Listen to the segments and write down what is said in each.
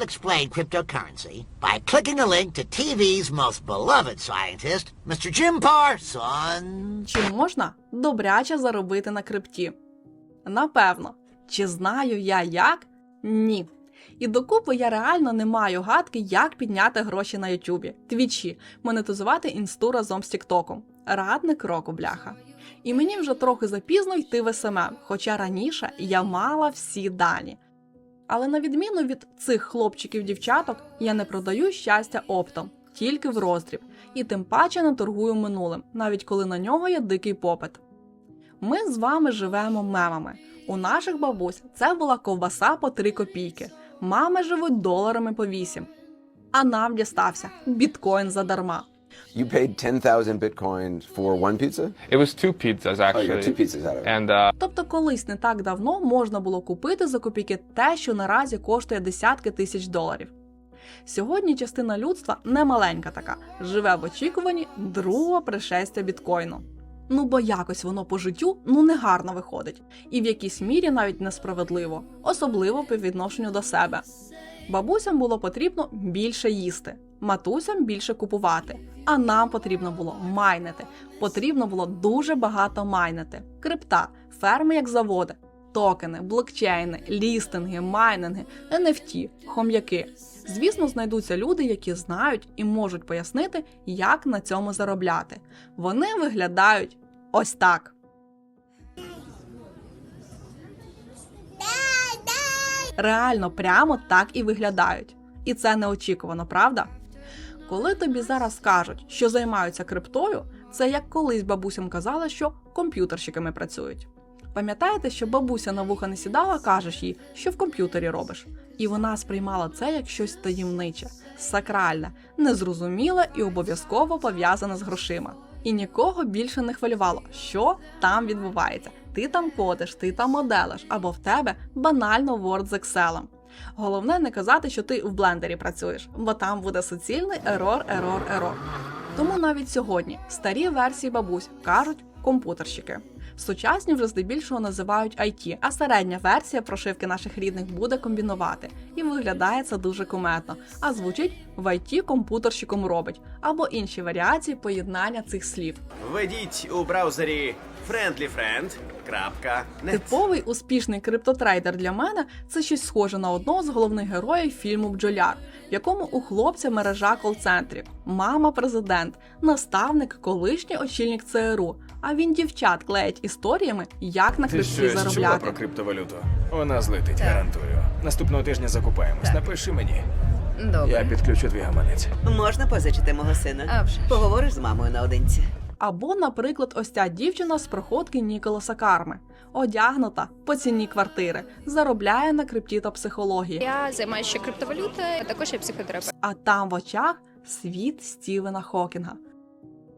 will explain cryptocurrency by clicking a link to TV's most beloved scientist, Mr. Jim Parsons. Чи можна добряче заробити на крипті? Напевно. Чи знаю я як? Ні. І докупи я реально не маю гадки, як підняти гроші на Ютубі, твічі, монетизувати інсту разом з Тіктоком. Радник року, бляха. І мені вже трохи запізно йти в СММ, хоча раніше я мала всі дані. Але на відміну від цих хлопчиків-дівчаток, я не продаю щастя оптом, тільки в роздріб, і тим паче не торгую минулим, навіть коли на нього є дикий попит. Ми з вами живемо мемами. У наших бабусь це була ковбаса по 3 копійки. Мами живуть доларами по 8. А нам дістався біткоін задарма. You paid 10,000 Bitcoin for one pizza? It was two pizzas Oh, you got two pizzas out of it. And uh, Тобто, колись не так давно можна було купити за копійки те, що наразі коштує десятки тисяч доларів. Сьогодні частина людства не маленька така, живе в очікуванні другого пришестя біткоїну. Ну бо якось воно по життю ну негарно виходить, і в якійсь мірі навіть несправедливо, особливо по відношенню до себе. Бабусям було потрібно більше їсти, матусям більше купувати, а нам потрібно було майнити. Потрібно було дуже багато майнити. Крипта, ферми як заводи, токени, блокчейни, лістинги, майнинги, NFT, хом'яки. Звісно, знайдуться люди, які знають і можуть пояснити, як на цьому заробляти. Вони виглядають ось так. Реально прямо так і виглядають. І це неочікувано, правда? Коли тобі зараз кажуть, що займаються криптою, це як колись бабусям казала, що комп'ютерщиками працюють. Пам'ятаєте, що бабуся на вуха не сідала, кажеш їй, що в комп'ютері робиш, і вона сприймала це як щось таємниче, сакральне, незрозуміле і обов'язково пов'язане з грошима. І нікого більше не хвилювало, що там відбувається. Ти там кодиш, ти там моделиш, або в тебе банально Word з Excel. Головне не казати, що ти в блендері працюєш, бо там буде суцільний ерор, ерор, ерор. Тому навіть сьогодні старі версії бабусь кажуть комп'ютерщики. Сучасні вже здебільшого називають IT, а середня версія прошивки наших рідних буде комбінувати. І виглядає це дуже куметно. А звучить в IT комп'ютерщиком робить або інші варіації поєднання цих слів. Введіть у браузері friendlyfriend.net. Типовий успішний криптотрейдер для мене це щось схоже на одного з головних героїв фільму Бджоляр, в якому у хлопця мережа кол-центрів, мама президент, наставник, колишній очільник ЦРУ. А він дівчат клеїть історіями, як на Ти крипті щось чула про криптовалюту? Вона злетить, гарантую. Наступного тижня закупаємось. Напиши мені. Добре. Я підключу твій гаманець. Можна позичити мого сина? А вже. Поговориш з мамою наодинці. Або, наприклад, ось ця дівчина з проходки Ніколаса Карми, одягнута по ціні квартири, заробляє на крипті та психології. Я займаюся ще криптовалютою, а також я психотерапевт. а там в очах світ Стівена Хокінга.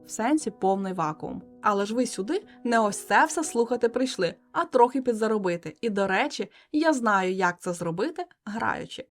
В сенсі повний вакуум. Але ж ви сюди не ось це все слухати прийшли, а трохи підзаробити. І до речі, я знаю, як це зробити, граючи.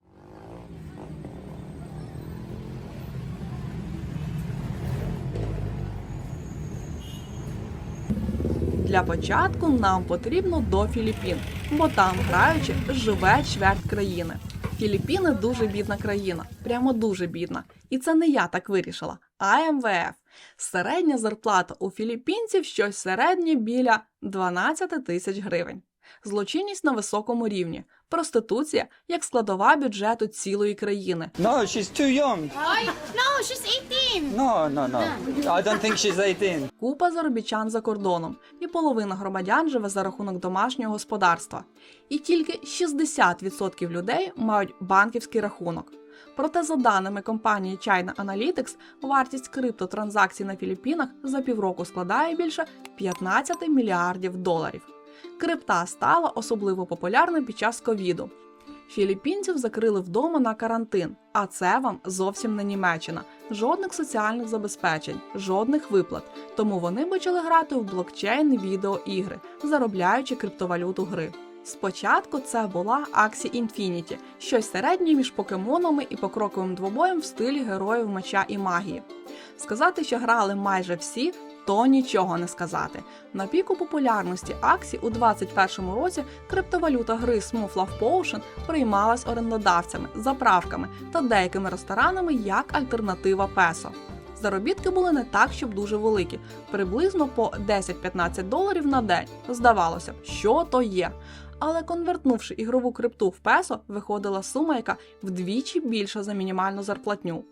Для початку нам потрібно до Філіппін, бо там граючи живе чверть країни. Філіппіни дуже бідна країна, прямо дуже бідна. І це не я так вирішила, а МВФ. Середня зарплата у філіппінців щось середнє біля 12 тисяч гривень. Злочинність на високому рівні, проституція як складова бюджету цілої країни. No, she's too young. No, she's 18! No, no, no. I don't think she's 18. Купа заробітчан за кордоном, половина громадян живе за рахунок домашнього господарства. І тільки 60% людей мають банківський рахунок. Проте, за даними компанії China Analytics, вартість криптотранзакцій на Філіппінах за півроку складає більше 15 мільярдів доларів. Крипта стала особливо популярною під час ковіду. Філіппінців закрили вдома на карантин, а це вам зовсім не Німеччина. Жодних соціальних забезпечень, жодних виплат. Тому вони почали грати в блокчейн відеоігри, заробляючи криптовалюту гри. Спочатку це була Axie Infinity, щось середнє між покемонами і покроковим двобоєм в стилі героїв меча і магії. Сказати, що грали майже всі, то нічого не сказати. На піку популярності акцій у 2021 році криптовалюта гри Smooth Love Potion приймалась орендодавцями, заправками та деякими ресторанами як альтернатива песо. Заробітки були не так, щоб дуже великі, приблизно по 10-15 доларів на день. Здавалося б, що то є. Але конвертнувши ігрову крипту в песо, виходила сума, яка вдвічі більша за мінімальну зарплатню.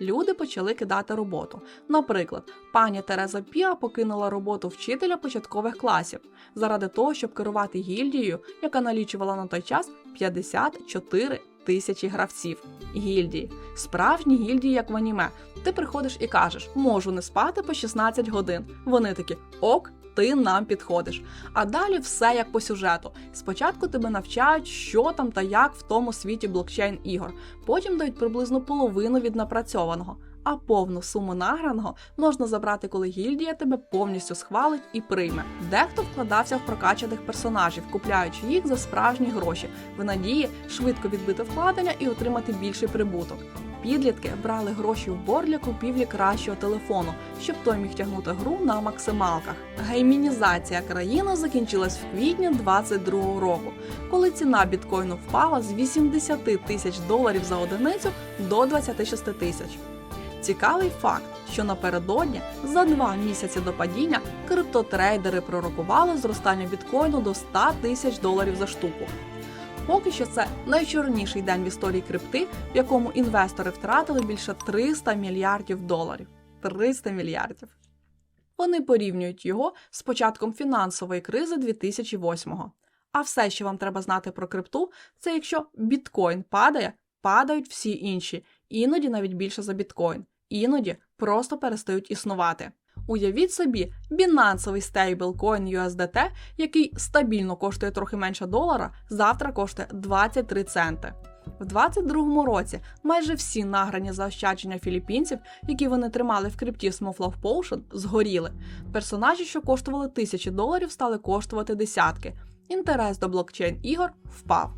Люди почали кидати роботу. Наприклад, пані Тереза Піа покинула роботу вчителя початкових класів заради того, щоб керувати гільдією, яка налічувала на той час 54 тисячі гравців. Гільдії, справжні гільдії, як в аніме. Ти приходиш і кажеш, можу не спати по 16 годин. Вони такі ок. Ти нам підходиш. А далі все як по сюжету. Спочатку тебе навчають, що там та як в тому світі блокчейн ігор. Потім дають приблизно половину від напрацьованого. А повну суму награного можна забрати, коли гільдія тебе повністю схвалить і прийме. Дехто вкладався в прокачаних персонажів, купляючи їх за справжні гроші, в надії швидко відбити вкладення і отримати більший прибуток. Підлітки брали гроші в бор для купівлі кращого телефону, щоб той міг тягнути гру на максималках. Геймінізація країни закінчилась в квітні 22 року, коли ціна біткоїну впала з 80 тисяч доларів за одиницю до 26 тисяч. Цікавий факт, що напередодні за два місяці до падіння криптотрейдери пророкували зростання біткоїну до 100 тисяч доларів за штуку. Поки що це найчорніший день в історії крипти, в якому інвестори втратили більше 300 мільярдів доларів. 300 мільярдів. Вони порівнюють його з початком фінансової кризи 2008-го. А все, що вам треба знати про крипту, це якщо біткоін падає, падають всі інші, іноді навіть більше за біткоін, іноді просто перестають існувати. Уявіть собі, бінансовий стейблкоін USDT, який стабільно коштує трохи менше долара, завтра коштує 23 центи. В 22-му році майже всі награні заощадження філіппінців, які вони тримали в крипті Smooth Potion, згоріли. Персонажі, що коштували тисячі доларів, стали коштувати десятки. Інтерес до блокчейн ігор впав.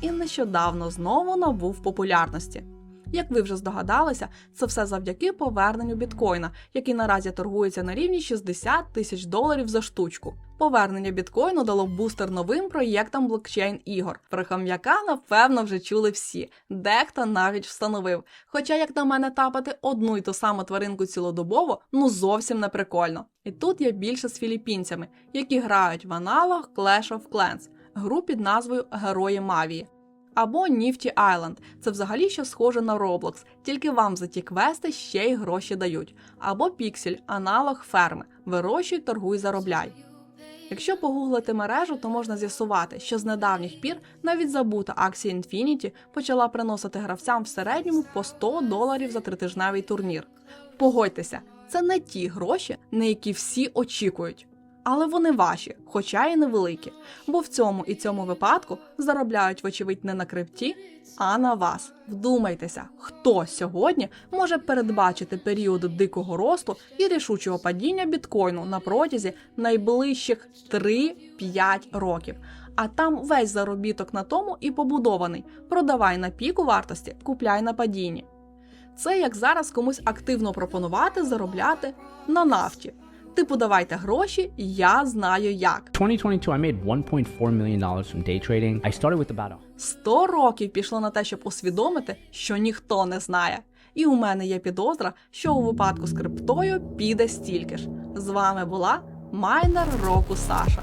І нещодавно знову набув популярності. Як ви вже здогадалися, це все завдяки поверненню біткоїна, який наразі торгується на рівні 60 тисяч доларів за штучку. Повернення біткоїну дало бустер новим проєктам блокчейн ігор. Про хам'яка, напевно, вже чули всі. Дехто навіть встановив. Хоча, як на мене, тапати одну й ту саму тваринку цілодобово, ну зовсім не прикольно. І тут я більше з філіппінцями, які грають в аналог Clash of Clans, гру під назвою Герої Мавії. Або Nifty Island. Це взагалі що схоже на Roblox, тільки вам за ті квести ще й гроші дають. Або Pixel, аналог ферми. Вирощуй, торгуй, заробляй. Якщо погуглити мережу, то можна з'ясувати, що з недавніх пір навіть забута акція Infinity почала приносити гравцям в середньому по 100 доларів за тритижневий турнір. Погодьтеся, це не ті гроші, на які всі очікують. Але вони ваші, хоча й невеликі, бо в цьому і цьому випадку заробляють, вочевидь, не на крипті, а на вас. Вдумайтеся, хто сьогодні може передбачити період дикого росту і рішучого падіння біткоїну на протязі найближчих 3-5 років. А там весь заробіток на тому і побудований. Продавай на піку вартості, купляй на падінні. Це як зараз комусь активно пропонувати заробляти на нафті. Типу, давайте гроші, я знаю як. 2022, I made 1.4 million dollars from day trading. I started with about a 100 років пішло на те, щоб усвідомити, що ніхто не знає. І у мене є підозра, що у випадку з криптою піде стільки ж. З вами була майнер року Саша.